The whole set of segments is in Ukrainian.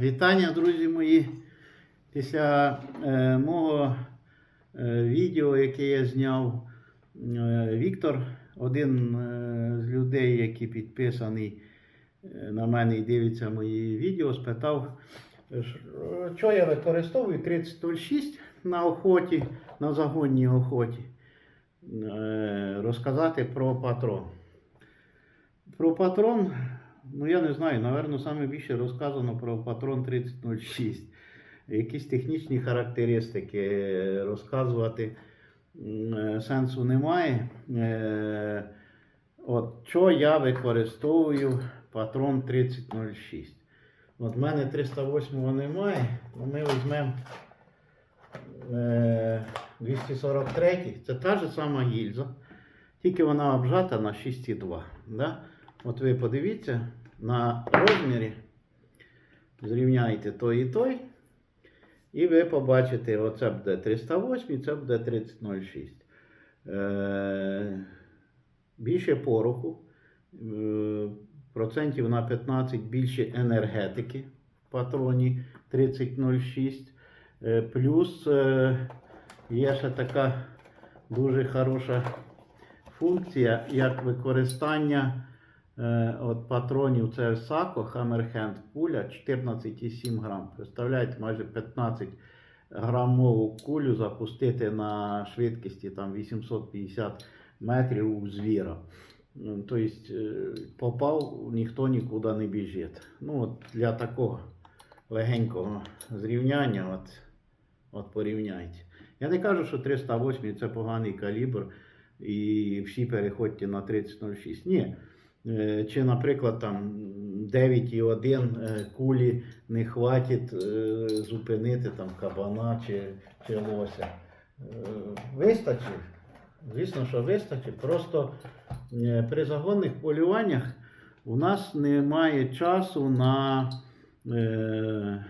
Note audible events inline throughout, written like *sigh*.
Вітання, друзі мої. Після е, мого е, відео, яке я зняв, е, Віктор, один е, з людей, який підписаний е, на мене і дивиться мої відео, спитав, що я використовую 3006 на охоті, на загонній охоті. Е, розказати про патрон. Про патрон, ну я не знаю, напевно, саме більше розказано про патрон 3006. Якісь технічні характеристики е, розказувати е, сенсу немає. Е, От що я використовую патрон 3006. От в мене 308 немає, ну ми візьмемо е, 243. Це та ж сама гільза, тільки вона обжата на 6,2. Да? От ви подивіться на розмірі, зрівняйте той і той. І ви побачите, оце буде 308, це буде 3006. Е, більше пороху, е, процентів на 15 більше енергетики в патроні 3006. Е, плюс є ще така дуже хороша функція, як використання от патронів це Сако Hammerhand куля 14,7 грам. Представляєте, майже 15 грамову кулю запустити на швидкості там 850 метрів у звіра. Ну, Тобто е, попав, ніхто нікуди не біжить. Ну, от для такого легенького зрівняння, от, от порівняйте. Я не кажу, що 308 це поганий калібр і всі переходьте на 3006. Ні. Е, Чи, наприклад, там 9,1 е, кулі не хватить е, зупинити там кабана чи, чи лося. Вистачить. Звісно, що вистачить. Просто при загонних полюваннях у нас немає часу на е,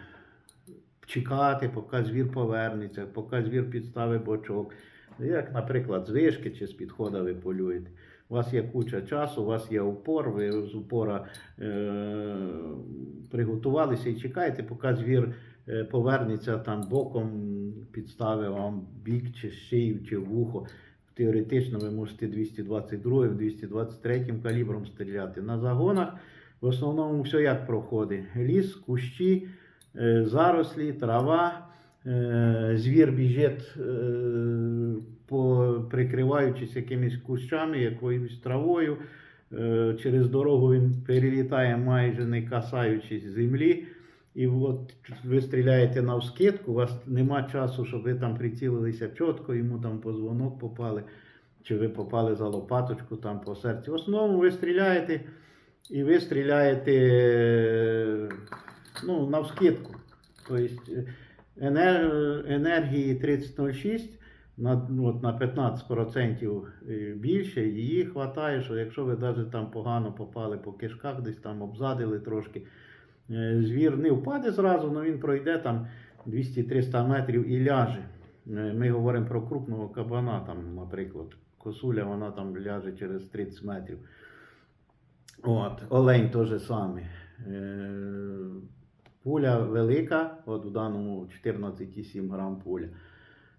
чекати, поки звір повернеться, поки звір підставить бочок. Як, наприклад, з вишки чи з підхода ви полюєте. У вас є куча часу, у вас є упор, ви з упора е, приготувалися і чекаєте, поки звір е, повернеться там боком, підставить вам бік, чи шию, чи вухо. Теоретично ви можете 222 223 калібром стріляти. На загонах в основному все як проходить: ліс, кущі, е, зарослі, трава, звір біжить, е, прикриваючись якимись кущами, якоюсь травою. Е, Через дорогу він перелітає майже не касаючись землі. І от ви стріляєте на вскидку, у вас нема часу, щоб ви там прицілилися чітко, йому там по дзвонок попали, чи ви попали за лопаточку там по серці. В основному ви стріляєте і ви стріляєте е, ну, на вскидку. Тобто е, енергії 3006 на, ну, от на 15% більше, її вистачає, що якщо ви навіть там погано попали по кишках, десь там обзадили трошки, е, звір не впаде зразу, але він пройде там 200-300 метрів і ляже. Е, Ми говоримо про крупного кабана, там, наприклад, косуля, вона там ляже через 30 метрів. От, олень теж саме. Пуля велика, от в даному 14,7 грам пуля.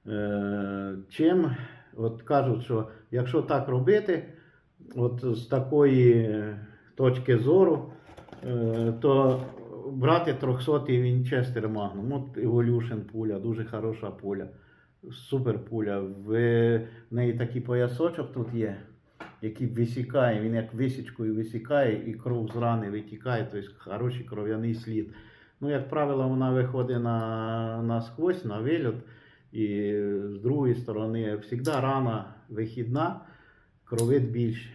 Е, Чим от кажуть, що якщо так робити, от з такої точки зору, е, то брати 300-й Вінчестер Magnum, от Evolution пуля, дуже хороша пуля, супер пуля. В неї такий поясочок тут є, який висікає, він як висічкою висікає і кров з рани витікає, тобто хороший кров'яний слід. Ну, як правило, вона виходить на, насквозь, на вильот. І з другої сторони, завжди рана вихідна, кровить більше.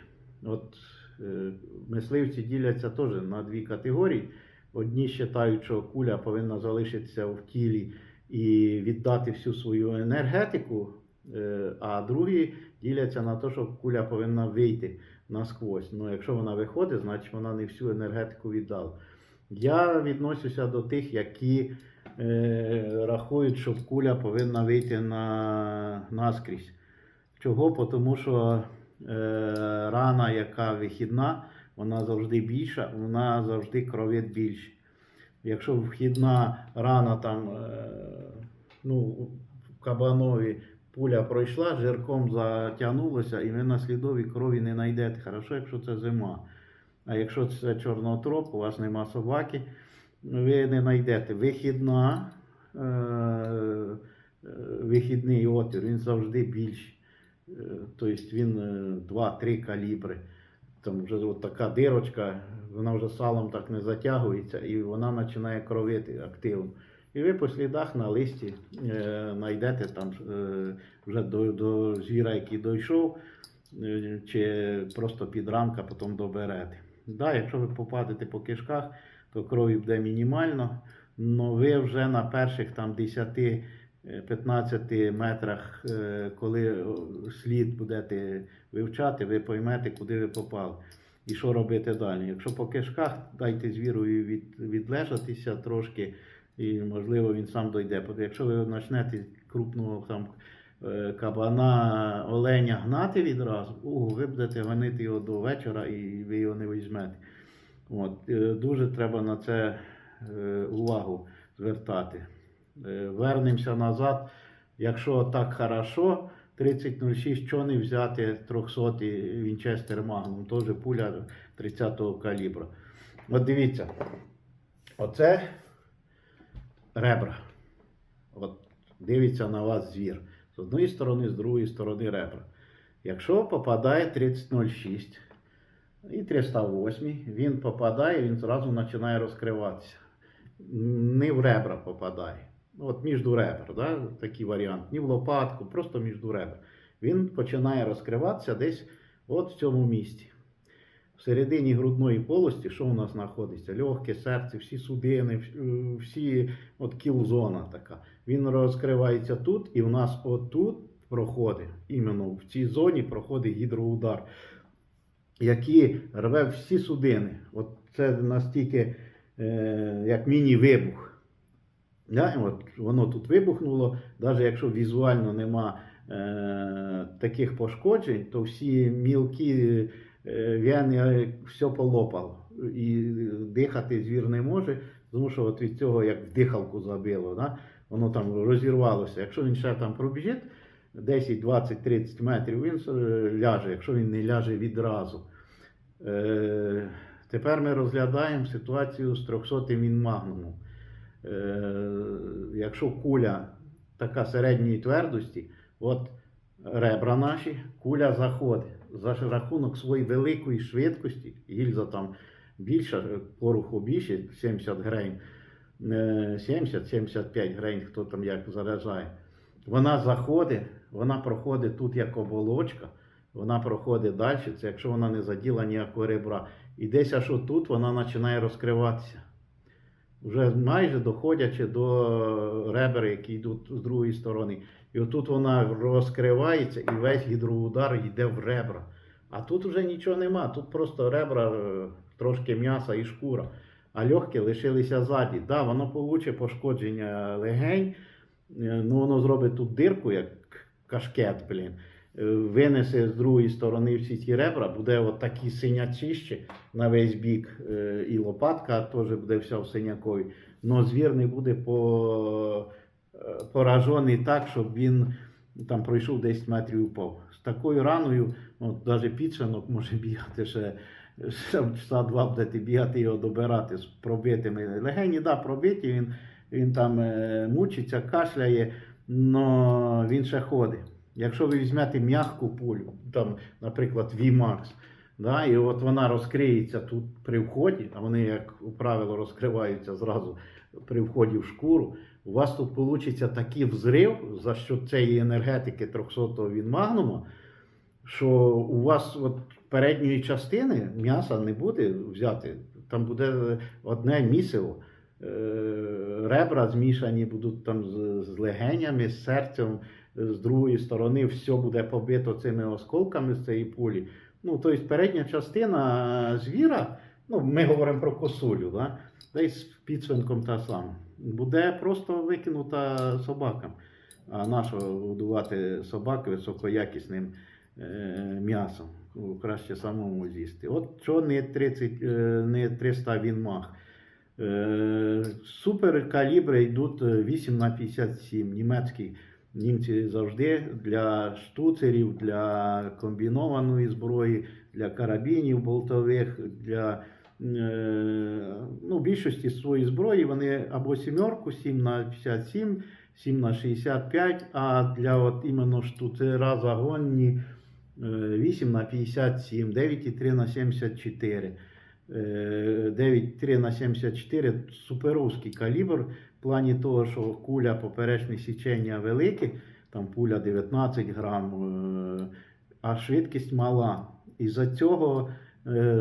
От е, мисливці діляться теж на дві категорії. Одні вважають, що куля повинна залишитися в тілі і віддати всю свою енергетику, е, а другі діляться на те, що куля повинна вийти насквозь. Ну, якщо вона виходить, значить вона не всю енергетику віддала. Я відносюся до тих, які е, рахують, що куля повинна вийти на, наскрізь. Чого? Тому що е, рана, яка вихідна, вона завжди більша, вона завжди кровить більше. Якщо вхідна рана там, е, ну, кабанові пуля пройшла, жирком затягнулося, і ви на слідовій крові не знайдете. Хорошо, якщо це зима. А якщо це чорнотроп, у вас нема собаки, ви не знайдете. Вихідна, е, е, вихідний отвір, він завжди більший. Е, Тобто він е, 2-3 калібри. Там вже от така дирочка, вона вже салом так не затягується і вона починає кровити активно. І ви по слідах на листі е, знайдете там е, вже до, до звіра, який дійшов, е, чи просто підрамка потім доберете. Да, якщо ви попадете по кишках, то крові буде мінімально, але ви вже на перших там 10 15 метрах, е, коли слід будете вивчати, ви поймете, куди ви попали. І що робити далі. Якщо по кишках, дайте звірою від, відлежатися трошки, і можливо він сам дойде. Якщо ви почнете крупного там е, кабана, оленя гнати відразу, о, ви будете гонити його до вечора і ви його не візьмете. От, е, дуже треба на це е, увагу звертати. Е, Вернемося назад. Якщо так хорошо, 3006, що не взяти 300 Вінчестер Магнум, теж пуля 30-го калібра. От дивіться, оце ребра. От дивиться на вас звір. З одної сторони, з другої сторони ребра. Якщо попадає 3006 і 308, він попадає, він зразу починає розкриватися. Не в ребра попадає. От між ребер, да? такий варіант. Ні в лопатку, просто між ребер. Він починає розкриватися десь от в цьому місці. Всередині грудної полості, що у нас знаходиться? Легке, серце, всі судини, е, всі от кіл-зона така. Він розкривається тут, і в нас отут проходить, іменно в цій зоні проходить гідроудар, який рве всі судини. От це настільки е, як міні-вибух. Да? От воно тут вибухнуло, навіть якщо візуально нема е, таких пошкоджень, то всі мілкі е, вени е, все полопало. І дихати звір не може, тому що от від цього як в дихалку забило, да? воно там розірвалося. Якщо він ще там пробіжить 10, 20, 30 метрів, він е, ляже, якщо він не ляже відразу. Е, тепер ми розглядаємо ситуацію з 300 він магнумом. Е, якщо куля така середньої твердості, от ребра наші, куля заходить. За рахунок своєї великої швидкості, гільза там більша, пороху більше, 70 грейн, е, 70-75 грейн, хто там як заряджає. Вона заходить, вона проходить тут як оболочка, вона проходить далі, це якщо вона не заділа ніякого ребра. І десь аж отут вона починає розкриватися вже майже доходячи до ребер, які йдуть з другої сторони. І отут вона розкривається і весь гідроудар йде в ребра. А тут вже нічого нема. Тут просто ребра, е, трошки м'яса і шкура. А легкі лишилися ззаді. Да, воно получить пошкодження легень, е, ну воно зробить тут дирку, як кашкет, блін. Е, Винесе з другої сторони всі ці ребра, буде от такі на весь бік, і лопатка теж буде вся в синякові. Но звір не буде по, поражений так, щоб він там пройшов 10 метрів і упав. З такою раною, ну, навіть підшанок може бігати ще часа два будете бігати його добирати з пробитими. Легені, да, пробиті, він, він там е, мучиться, кашляє, але він ще ходить. Якщо ви візьмете м'яку пулю, там, наприклад, VMAX, да, і от вона розкриється тут при вході, а вони, як правило, розкриваються зразу при вході в шкуру, у вас тут вийде такий взрив за що цієї енергетики 300-го від магнума, що у вас от передньої частини м'яса не буде взяти, там буде одне місиво. Е, Ребра змішані будуть там з, з легенями, з серцем, з другої сторони все буде побито цими осколками з цієї пулі. Ну, тобто передня частина звіра, ну, ми говоримо про косулю, да? десь підсвинком та сама, буде просто викинута собакам. А нащо годувати собак високоякісним е, м'ясом? Краще самому з'їсти. От що не 30, е, не 300 він мах. Е, Супер калібри йдуть е, 8 на 57 німецькі. Німці завжди для штуцерів, для комбінованої зброї, для карабінів болтових, для е, ну, більшості своєї зброї вони або сімерку 7 на 57, 7 на 65, а для от іменно штуцера загонні е, 8 на 57, 9,3 на 74. Е, 9,3 на 74 суперовський калібр в плані того, що куля поперечне січення велике, там пуля 19 грам, е, а швидкість мала. І за цього е,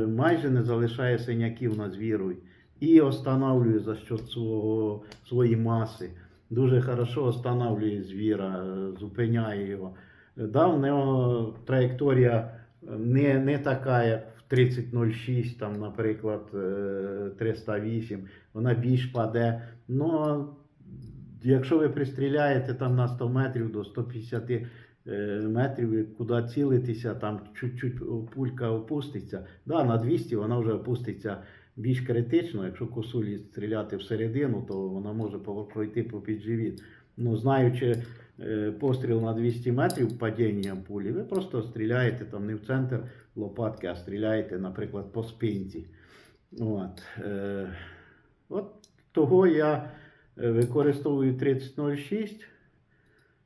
майже не залишає синяків на звіру і останавлює за що свого, свої маси. Дуже хорошо останавлює звіра, е, зупиняє його. Да, в нього траєкторія не, не така, як в 30.06, там, наприклад, е, 308, вона більш паде. Ну, якщо ви пристріляєте там на 100 метрів до 150 е, метрів, куди цілитися, там чуть-чуть пулька опуститься. Да, на 200 вона вже опуститься більш критично. Якщо косулі стріляти всередину, то вона може пройти по підживіт. Ну, знаючи е, постріл на 200 метрів падінням пулі, ви просто стріляєте там не в центр лопатки, а стріляєте, наприклад, по спинці. От, е, от того я е, використовую 3006.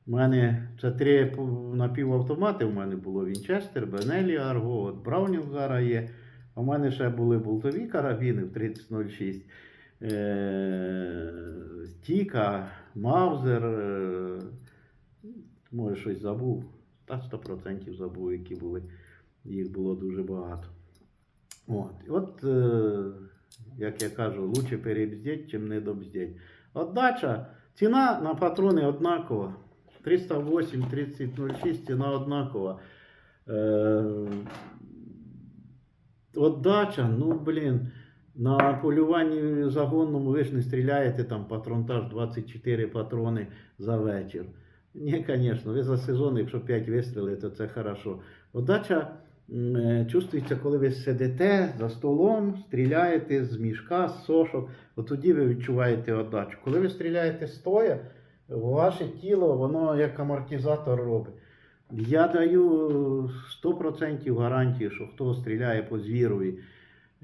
У мене це три напівавтомати. У мене було Вінчестер, Бенелі, Арго, от Браунінг зараз є. В мене ще були болтові карабіни в 3006. Е, Тіка, Маузер. Е, може щось забув. Та 100% забув, які були. Їх було дуже багато. От, от е, як я кажу, лучше перебздеть, чим не добздеть. Отдача, ціна на патрони однакова. 308, 3006 ціна однакова. Е, отдача, ну блін, на полюванні загонному ви ж не стріляєте там патронтаж 24 патрони за вечір. Ні, звісно, ви за сезон, якщо 5 вистрілів, то це хорошо. Отдача е, чувствується, коли ви сидите за столом, стріляєте з мішка, з сошок, от тоді ви відчуваєте отдачу. Коли ви стріляєте стоя, ваше тіло, воно як амортизатор робить. Я даю 100% гарантію, що хто стріляє по звірові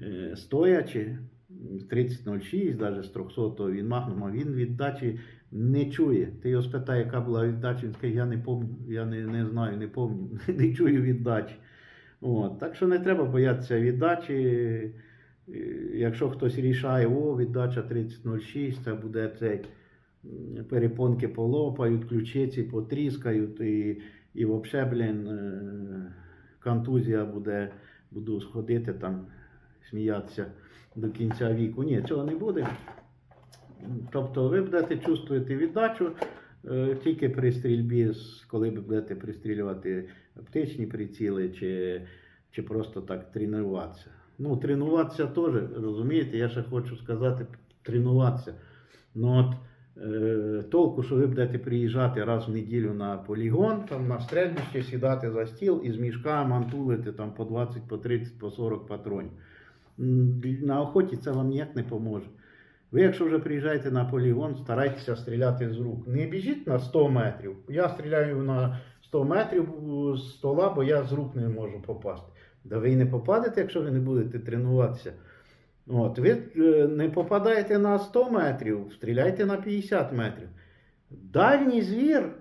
е, стоячи, 30.06, навіть з 300 він магнума, він віддачі не чує. Ти його спитай, яка була віддача, він скаже, я не помню, я не, не знаю, не помню, *laughs* не чую віддачі. От. Так що не треба боятися віддачі. Е, Якщо хтось рішає, о, віддача 30.06, це буде цей перепонки полопають, ключиці потріскають і, і взагалі, блін, е, контузія буде, буду сходити там, сміятися до кінця віку. Ні, цього не буде. Тобто ви будете чувствувати віддачу е, тільки при стрільбі, коли ви будете пристрілювати оптичні приціли чи, чи просто так тренуватися. Ну, тренуватися теж, розумієте, я ще хочу сказати, тренуватися. Ну от толку, що ви будете приїжджати раз в неділю на полігон, там на стрельбище, сідати за стіл і з мішка мантулити там по 20, по 30, по 40 патронів. На охоті це вам ніяк не поможе. Ви, якщо вже приїжджаєте на полігон, старайтеся стріляти з рук. Не біжіть на 100 метрів. Я стріляю на 100 метрів з стола, бо я з рук не можу попасти. Да ви й не попадете, якщо ви не будете тренуватися. От, ви е, не попадаєте на 100 метрів, стріляйте на 50 метрів. Дальній звір, е,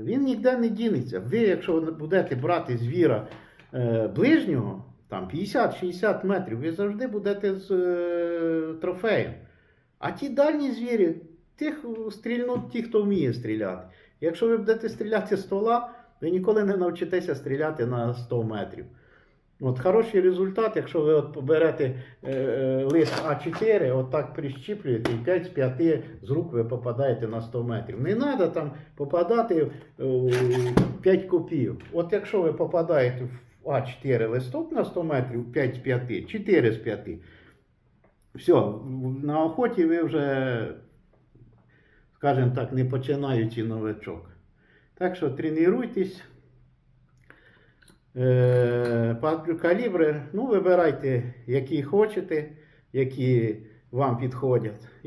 він ніде не дінеться. Ви, якщо будете брати звіра е, ближнього, там 50-60 метрів, ви завжди будете з е, трофеєм. А ті дальні звірі, тих стрільнуть ті, хто вміє стріляти. Якщо ви будете стріляти з стола, ви ніколи не навчитеся стріляти на 100 метрів. От хороший результат, якщо ви от поберете е, е, лист А4, от так прищіплюєте, і 5 з 5 з рук ви попадаєте на 100 метрів. Не треба там попадати е, 5 копійок. От якщо ви попадаєте в А4 листок на 100 метрів, 5 з 5, 4 з 5, все, на охоті ви вже, скажімо так, не починаючи новичок. Так що тренуйтесь. Е, калібри, ну, вибирайте, які хочете, які вам підходять.